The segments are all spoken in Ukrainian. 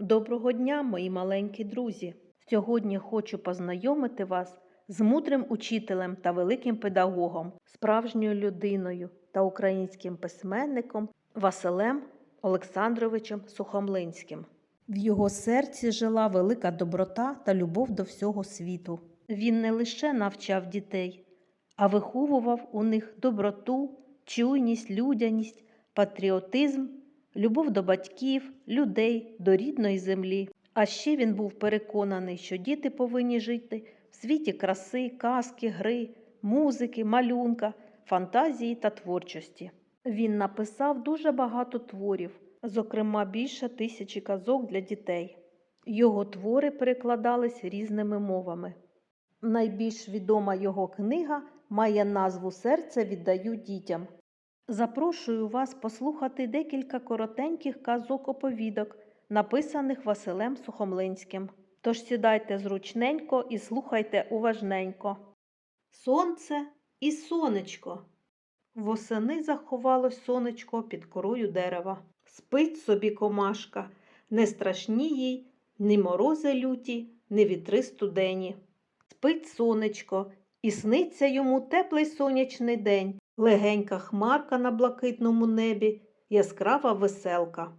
Доброго дня, мої маленькі друзі! Сьогодні хочу познайомити вас з мудрим учителем та великим педагогом, справжньою людиною та українським письменником Василем Олександровичем Сухомлинським. В його серці жила велика доброта та любов до всього світу. Він не лише навчав дітей, а виховував у них доброту, чуйність, людяність, патріотизм, любов до батьків, людей, до рідної землі. А ще він був переконаний, що діти повинні жити в світі краси, казки, гри, музики, малюнка, фантазії та творчості. Він написав дуже багато творів, зокрема більше тисячі казок для дітей. Його твори перекладались різними мовами. Найбільш відома його книга має назву Серце віддаю дітям. Запрошую вас послухати декілька коротеньких казок оповідок, написаних Василем Сухомлинським. Тож сідайте зручненько і слухайте уважненько. Сонце і сонечко. Восени заховалось сонечко під корою дерева. Спить собі комашка, не страшні їй ні морози люті, ні вітри студені. Спить сонечко, і сниться йому теплий сонячний день, легенька хмарка на блакитному небі, яскрава веселка.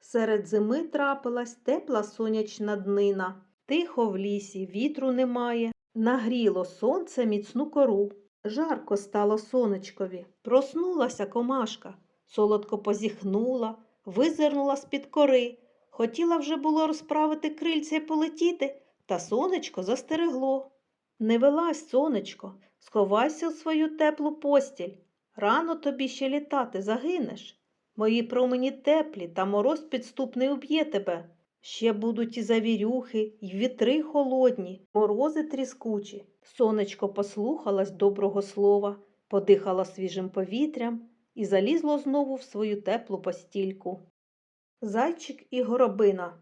Серед зими трапилась тепла сонячна днина, тихо в лісі, вітру немає, нагріло сонце міцну кору. Жарко стало сонечкові. Проснулася комашка, солодко позіхнула, визирнула з-під кори. Хотіла вже було розправити крильця й полетіти, та сонечко застерегло. Не вилазь, сонечко, сховайся у свою теплу постіль. Рано тобі ще літати загинеш. Мої промені теплі, та мороз підступний уб'є тебе. Ще будуть і завірюхи, й вітри холодні, морози тріскучі. Сонечко послухалась доброго слова, подихала свіжим повітрям і залізло знову в свою теплу постільку. Зайчик і горобина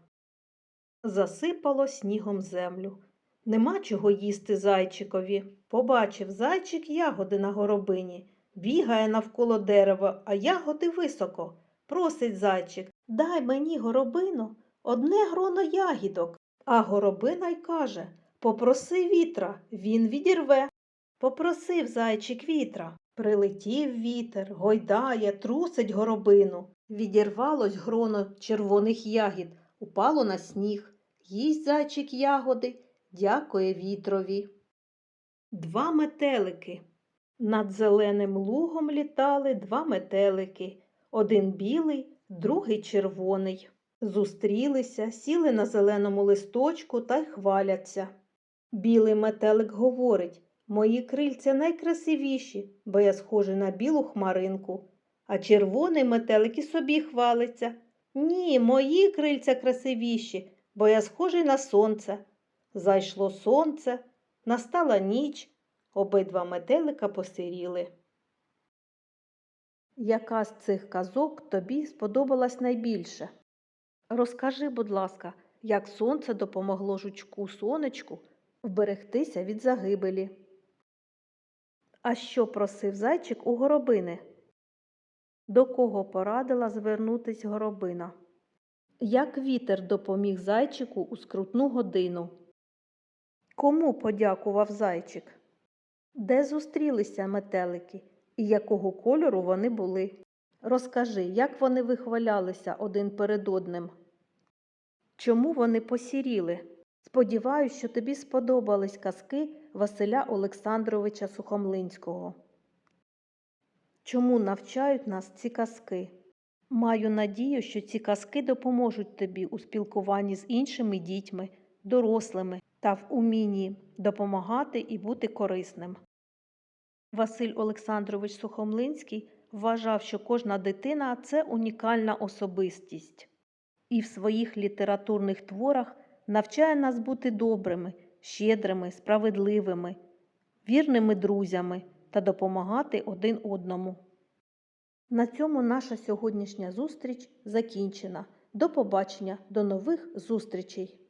засипало снігом землю. Нема чого їсти зайчикові. Побачив зайчик ягоди на горобині. Бігає навколо дерева, а ягоди високо. Просить зайчик Дай мені горобину одне гроно ягідок. А горобина й каже Попроси вітра, він відірве. Попросив зайчик вітра. Прилетів вітер, гойдає, трусить горобину. Відірвалось гроно червоних ягід, упало на сніг. Їсть зайчик ягоди, дякує вітрові. Два метелики. Над зеленим лугом літали два метелики. Один білий, другий червоний. Зустрілися, сіли на зеленому листочку та й хваляться. Білий метелик говорить Мої крильця найкрасивіші, бо я схожий на білу хмаринку. А червоний метелик і собі хвалиться. Ні, мої крильця красивіші, бо я схожий на сонце. Зайшло сонце, настала ніч, обидва метелика посиріли. Яка з цих казок тобі сподобалась найбільше? Розкажи, будь ласка, як сонце допомогло жучку сонечку вберегтися від загибелі. А що просив зайчик у горобини? До кого порадила звернутись горобина? Як вітер допоміг зайчику у скрутну годину? Кому подякував зайчик? Де зустрілися метелики і якого кольору вони були? Розкажи, як вони вихвалялися один перед одним? Чому вони посіріли? Сподіваюсь, що тобі сподобались казки Василя Олександровича Сухомлинського. Чому навчають нас ці казки? Маю надію, що ці казки допоможуть тобі у спілкуванні з іншими дітьми, дорослими та в умінні допомагати і бути корисним. Василь Олександрович Сухомлинський вважав, що кожна дитина це унікальна особистість, і в своїх літературних творах навчає нас бути добрими, щедрими, справедливими, вірними друзями та допомагати один одному. На цьому наша сьогоднішня зустріч закінчена. До побачення, до нових зустрічей!